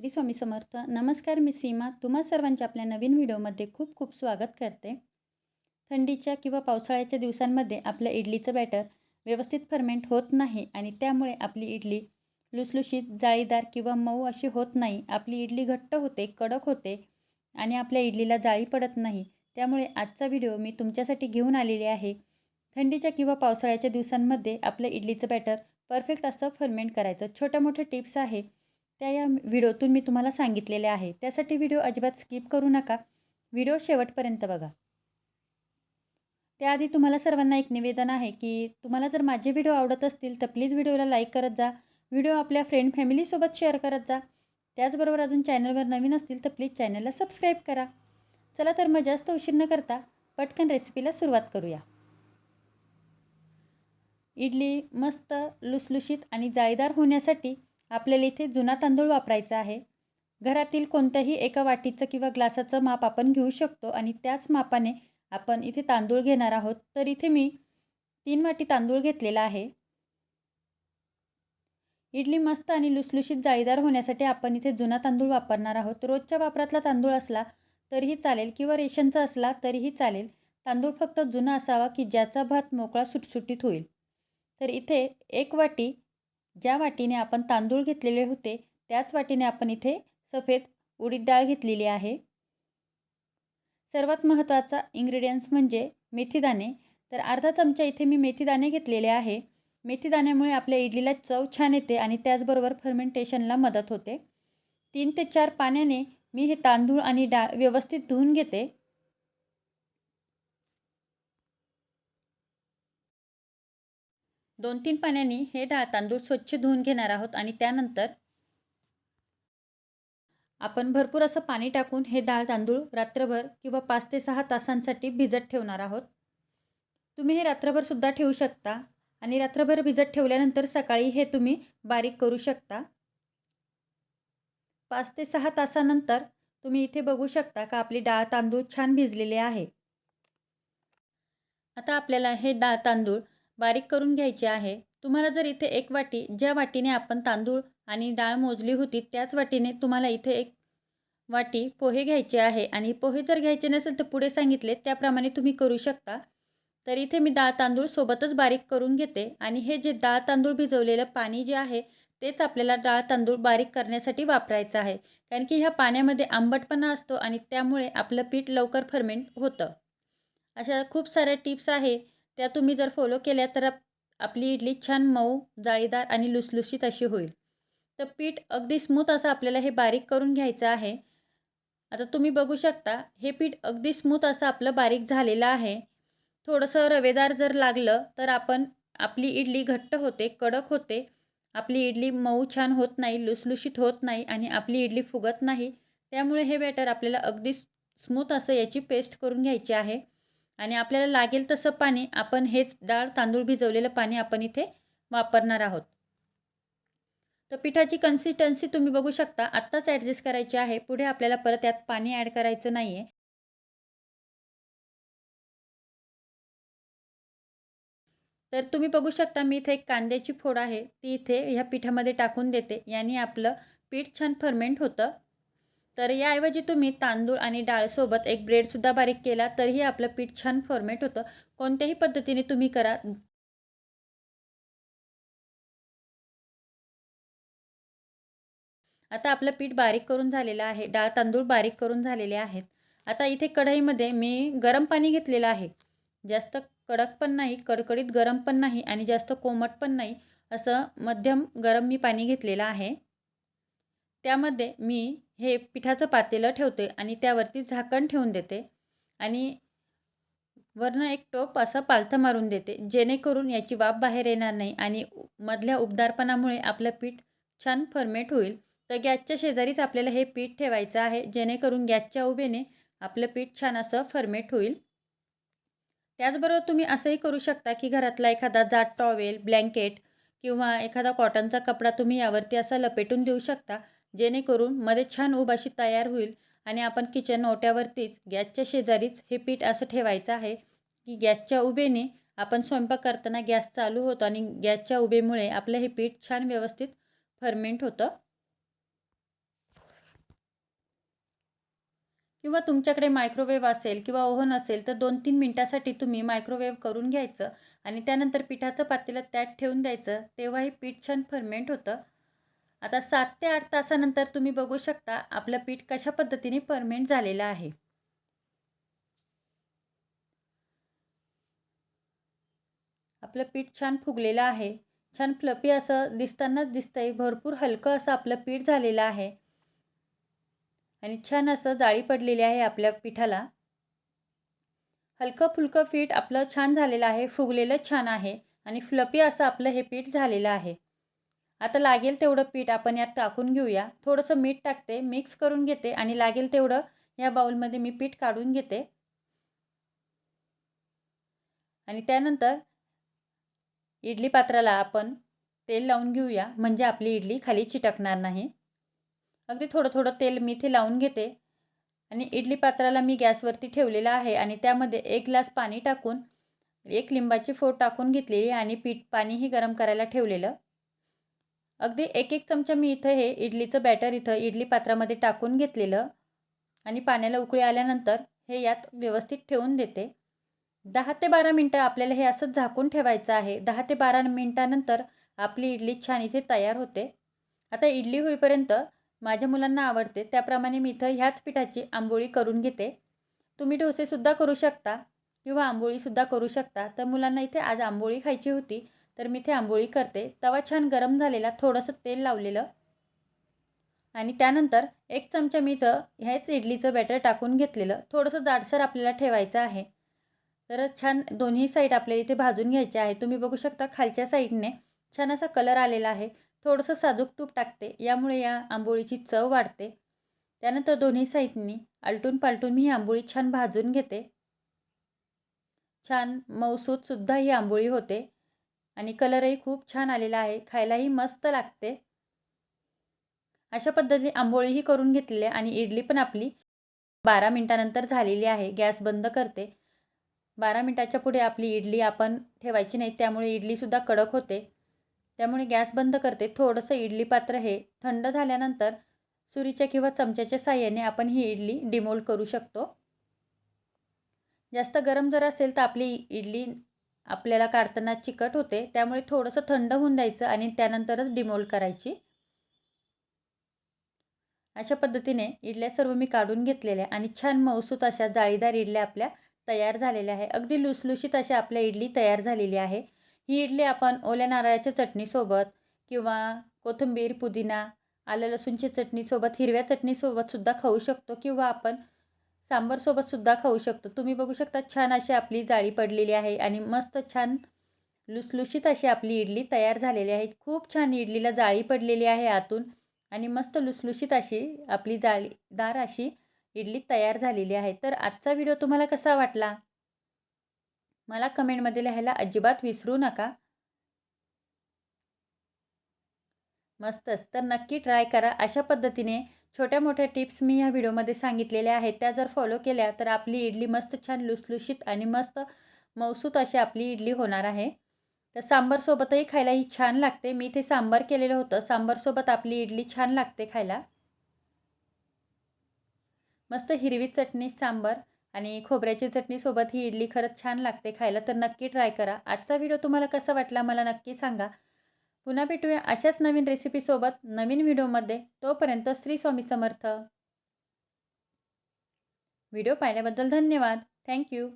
श्री स्वामी समर्थ. नमस्कार मी सीमा. तुम्हा सर्वांच्या आपल्या नवीन व्हिडिओमध्ये खूप खूप स्वागत करते. थंडीच्या किंवा पावसाळ्याच्या दिवसांमध्ये आपलं इडलीचं बॅटर व्यवस्थित फर्मेंट होत नाही आणि त्यामुळे आपली इडली लुसलुशीत जाळीदार किंवा मऊ अशी होत नाही. आपली इडली घट्ट होते कडक होते आणि आपल्या इडलीला जाळी पडत नाही. त्यामुळे आजचा व्हिडिओ मी तुमच्यासाठी घेऊन आलेले आहे. थंडीच्या किंवा पावसाळ्याच्या दिवसांमध्ये आपलं इडलीचं बॅटर परफेक्ट असं फर्मेंट करायचं. छोट्या मोठ्या टिप्स आहे. त्या या व्हिडिओतून मी तुम्हाला सांगितलेले आहे त्यासाठी व्हिडिओ अजिबात स्किप करू नका. व्हिडिओ शेवटपर्यंत बघा. त्याआधी तुम्हाला सर्वांना एक निवेदन आहे की तुम्हाला जर माझे व्हिडिओ आवडत असतील तर प्लीज व्हिडिओला लाईक करत जा. व्हिडिओ आपल्या फ्रेंड फॅमिलीसोबत शेअर करत जा. त्याचबरोबर अजून चॅनलवर नवीन असतील तर प्लीज चॅनलला सबस्क्राईब करा. चला तर मग जास्त उशीर न करता पटकन रेसिपीला सुरुवात करूया. इडली मस्त लुसलुशीत आणि जाळीदार होण्यासाठी आपल्याला इथे जुना तांदूळ वापरायचा आहे. घरातील कोणत्याही एका वाटीचं किंवा ग्लासाचं माप आपण घेऊ शकतो आणि त्याच मापाने आपण इथे तांदूळ घेणार आहोत. तर इथे मी तीन वाटी तांदूळ घेतलेला आहे. इडली मस्त आणि लुसलुशीत जाळीदार होण्यासाठी आपण इथे जुना तांदूळ वापरणार आहोत. रोजच्या वापरातला तांदूळ असला तरीही चालेल किंवा रेशनचा असला तरीही चालेल. तांदूळ फक्त जुना असावा की ज्याचा भात मोकळा सुटसुटीत होईल. तर इथे एक वाटी ज्या वाटीने आपण तांदूळ घेतलेले होते त्याच वाटीने आपण इथे सफेद उडीद डाळ घेतलेली आहे. सर्वात महत्त्वाचा इन्ग्रेडियंट्स म्हणजे मेथीदाणे. तर अर्धा चमचा इथे मी मेथीदाणे घेतलेले आहे. मेथीदाण्यामुळे आपल्या इडलीला चव छान येते आणि त्याचबरोबर फर्मेंटेशनला मदत होते. तीन ते चार पाण्याने मी हे तांदूळ आणि डाळ व्यवस्थित धुवून घेते. दोन तीन पाण्याने हे डाळ तांदूळ स्वच्छ धुवून घेणार आहोत आणि त्यानंतर आपण भरपूर असं पाणी टाकून हे डाळ तांदूळ रात्रभर किंवा पाच ते सहा तासांसाठी भिजत ठेवणार आहोत. तुम्ही हे रात्रभरसुद्धा ठेवू शकता आणि रात्रभर भिजत ठेवल्यानंतर सकाळी हे तुम्ही बारीक करू शकता. पाच ते सहा तासानंतर तुम्ही इथे बघू शकता का आपली डाळ तांदूळ छान भिजलेले आहे. आता आपल्याला हे डाळ तांदूळ बारीक करून घ्यायची आहे. तुम्हाला जर इथे एक वाटी ज्या वाटीने आपण तांदूळ आणि डाळ मोजली होती त्याच वाटीने तुम्हाला इथे एक वाटी पोहे घ्यायचे आहे. आणि पोहे जर घ्यायचे नसेल तर पुढे सांगितले त्याप्रमाणे तुम्ही करू शकता. तर इथे मी डाळ तांदूळ सोबतच बारीक करून घेते. आणि हे जे डाळ तांदूळ भिजवलेलं पाणी जे आहे तेच आपल्याला डाळ तांदूळ बारीक करण्यासाठी वापरायचं आहे. कारण की ह्या पाण्यामध्ये आंबटपणा असतो आणि त्यामुळे आपलं पीठ लवकर फर्मेंट होतं. अशा खूप साऱ्या टिप्स आहे. त्या तुम्ही जर फॉलो केल्या तर आपली इडली छान मऊ जाळीदार आणि लुसलुशीत अशी होईल. तर पीठ अगदी स्मूथ असं आपल्याला हे बारीक करून घ्यायचं आहे. आता तुम्ही बघू शकता हे पीठ अगदी स्मूथ असं आपलं बारीक झालेलं आहे. थोडंसं रवेदार जर लागलं तर आपण आपली इडली घट्ट होते कडक होते. आपली इडली मऊ छान होत नाही लुसलुशीत होत नाही आणि आपली इडली फुगत नाही. त्यामुळे हे बॅटर आपल्याला अगदी स्मूथ असं याची पेस्ट करून घ्यायची आहे. आणि आपल्याला लागेल तसं पाणी आपण हेच डाळ तांदूळ भिजवलेलं पाणी आपण इथे वापरणार आहोत. तर पिठाची कन्सिस्टन्सी तुम्ही बघू शकता. आत्ताच ॲडजस्ट करायची आहे. पुढे आपल्याला परत यात पाणी ॲड करायचं नाही आहे तर तुम्ही बघू शकता मी इथे एक कांद्याची फोड आहे. ती इथे ह्या पिठामध्ये टाकून देते. याने आपलं पीठ छान फर्मेंट होतं. तर याऐवजी तुम्ही तांदूळ आणि डाळसोबत एक ब्रेडसुद्धा बारीक केला तरीही आपलं पीठ छान फॉर्मेट होतं. कोणत्याही पद्धतीने तुम्ही करा. आता आपलं पीठ बारीक करून झालेलं आहे. डाळ तांदूळ बारीक करून झालेले आहेत. आता इथे कढईमध्ये मी गरम पाणी घेतलेलं आहे. जास्त कडक पण नाही कडकडीत गरम पण नाही आणि जास्त कोमट पण नाही असं मध्यम गरम मी पाणी घेतलेलं आहे. त्यामध्ये मी हे पिठाचं पातेलं ठेवते आणि त्यावरती झाकण ठेवून देते. आणि वरनं एक टोप असं पालथं मारून देते जेणेकरून याची वाफ बाहेर येणार नाही आणि मधल्या उबदारपणामुळे आपलं पीठ छान फर्मेट होईल. तर गॅसच्या शेजारीच आपल्याला हे पीठ ठेवायचं आहे जेणेकरून गॅसच्या उभेने आपलं पीठ छान असं फर्मेट होईल. त्याचबरोबर तुम्ही असंही करू शकता की घरातला एखादा जाड टॉवेल ब्लँकेट किंवा एखादा कॉटनचा कपडा तुम्ही यावरती असा लपेटून देऊ शकता. जेणेकरून मध्ये छान उभ अशी तयार होईल आणि आपण किचन ओट्यावरतीच गॅसच्या शेजारीच हे पीठ असं ठेवायचं आहे की गॅसच्या उभेने आपण स्वयंपाक करताना गॅस चालू होतो आणि गॅसच्या उभेमुळे आपलं हे पीठ छान व्यवस्थित फर्मेंट होतं. किंवा तुमच्याकडे मायक्रोवेव्ह असेल किंवा ओव्हन असेल तर दोन तीन मिनटासाठी तुम्ही मायक्रोवेव्ह करून घ्यायचं आणि त्यानंतर पिठाचं पातेलं त्यात ठेवून द्यायचं तेव्हा हे पीठ छान फर्मेंट होतं. आता सात ते आठ तासानंतर तुम्ही बघू शकता आपलं पीठ कशा पद्धतीने परमेंट झालेलं आहे. आपलं पीठ छान फुगलेलं आहे. छान फ्लपी असं दिसतानाच दिसतंय. भरपूर हलकं असं आपलं पीठ झालेलं आहे. आणि छान असं जाळी पडलेली आहे आपल्या पिठाला. हलकं फुलकं पीठ आपलं छान झालेलं आहे. फुगलेलं छान आहे. आणि फ्लपी असं आपलं हे पीठ झालेलं आहे. आता लागेल तेवढं पीठ आपण यात टाकून घेऊया. थोडंसं मीठ टाकते मिक्स करून घेते आणि लागेल तेवढं या बाउलमध्ये मी पीठ काढून घेते. आणि त्यानंतर इडली पात्राला आपण तेल लावून घेऊया म्हणजे आपली इडली खाली चिटकणार नाही. अगदी थोडं थोडं तेल मी इथे लावून घेते. आणि इडली पात्राला मी गॅसवरती ठेवलेलं आहे आणि त्यामध्ये एक ग्लास पाणी टाकून एक लिंबाची फोड टाकून घेतलेली आणि पीठ पाणीही गरम करायला ठेवलेलं. अगदी एक एक चमचा मी इथं हे इडलीचं बॅटर इथं इडली पात्रामध्ये टाकून घेतलेलं आणि पाण्याला उकळी आल्यानंतर हे यात व्यवस्थित ठेवून देते. दहा ते बारा मिनटं आपल्याला हे असंच झाकून ठेवायचं आहे. दहा ते बारा मिनटानंतर आपली इडली छान इथे तयार होते. आता इडली होईपर्यंत माझ्या मुलांना आवडते. त्याप्रमाणे मी इथं ह्याच पिठाची आंबोळी करून घेते. तुम्ही डोसेसुद्धा करू शकता किंवा आंबोळीसुद्धा करू शकता. तर मुलांना इथे आज आंबोळी खायची होती. तर मी इथे आंबोळी करते. तवा छान गरम झालेला थोडंसं तेल लावलेलं. आणि त्यानंतर एक चमचा मी इथं ह्याच इडलीचं बॅटर टाकून घेतलेलं. थोडंसं जाडसर आपल्याला ठेवायचं आहे. तर छान दोन्ही साईड आपल्याला इथे भाजून घ्यायचे आहे. तुम्ही बघू शकता खालच्या साईडने छान असा कलर आलेला आहे. थोडंसं साजूक तूप टाकते. यामुळे या आंबोळीची चव वाढते. त्यानंतर दोन्ही साईडनी आलटून पालटून मी ही आंबोळी छान भाजून घेते. छान मऊसूतसुद्धा ही आंबोळी होते. आणि कलरही खूप छान आलेला आहे. खायलाही मस्त लागते. अशा पद्धतीने आंबोळीही करून घेतलेली आणि इडली पण आपली बारा मिनटानंतर झालेली आहे. गॅस बंद करते. बारा मिनटाच्या पुढे आपली इडली आपण ठेवायची नाही त्यामुळे इडलीसुद्धा कडक होते. त्यामुळे गॅस बंद करते. थोडंसं इडली पात्र हे थंड झाल्यानंतर सुरीच्या किंवा चमच्याच्या साह्याने आपण ही इडली डिमोल करू शकतो. जास्त गरम जर असेल तर आपली इडली आपल्याला काढताना चिकट होते त्यामुळे थोडंसं थंड होऊन द्यायचं आणि त्यानंतरच डिमोल करायची. अशा पद्धतीने इडल्या सर्व मी काढून घेतलेल्या आणि छान मौसूत अशा जाळीदार इडल्या आपल्या तयार झालेल्या आहे. अगदी लुसलुशीत अशा आपल्या इडली तयार झालेली आहे. ही इडली आपण ओल्या नारळाच्या चटणीसोबत किंवा कोथिंबीर पुदिना आलं लसूणची चटणीसोबत हिरव्या चटणीसोबतसुद्धा खाऊ शकतो किंवा आपण सांबरसोबतसुद्धा खाऊ शकतो. तुम्ही बघू शकता छान अशी आपली जाळी पडलेली आहे आणि मस्त छान लुसलुशीत अशी आपली इडली तयार झालेली आहे. खूप छान इडलीला जाळी पडलेली आहे आतून आणि मस्त लुसलुशीत अशी आपली जाळीदार अशी इडली तयार झालेली आहे. तर आजचा व्हिडिओ तुम्हाला कसा वाटला? मला कमेंटमध्ये लिहायला अजिबात विसरू नका. मस्तच तर नक्की ट्राय करा. अशा पद्धतीने छोट्या मोठ्या टिप्स मी या व्हिडिओमध्ये सांगितलेल्या आहेत. त्या जर फॉलो केल्या तर आपली इडली मस्त छान लुसलुशीत आणि मस्त मौसूत अशी आपली इडली होणार आहे. तर सांबारसोबतही खायला ही छान लागते. मी इथे सांबार केलेलं होतं. सांबारसोबत आपली इडली छान लागते खायला. मस्त हिरवी चटणी सांबार आणि खोबऱ्याची चटणीसोबत ही इडली खरंच छान लागते खायला. तर नक्की ट्राय करा. आजचा व्हिडिओ तुम्हाला कसा वाटला मला नक्की सांगा. पुन्हा भेटूया अशाच नवीन रेसिपीसोबत नवीन व्हिडिओमध्ये. तोपर्यंत श्री स्वामी समर्थ. व्हिडिओ पाहिल्याबद्दल धन्यवाद. थँक्यू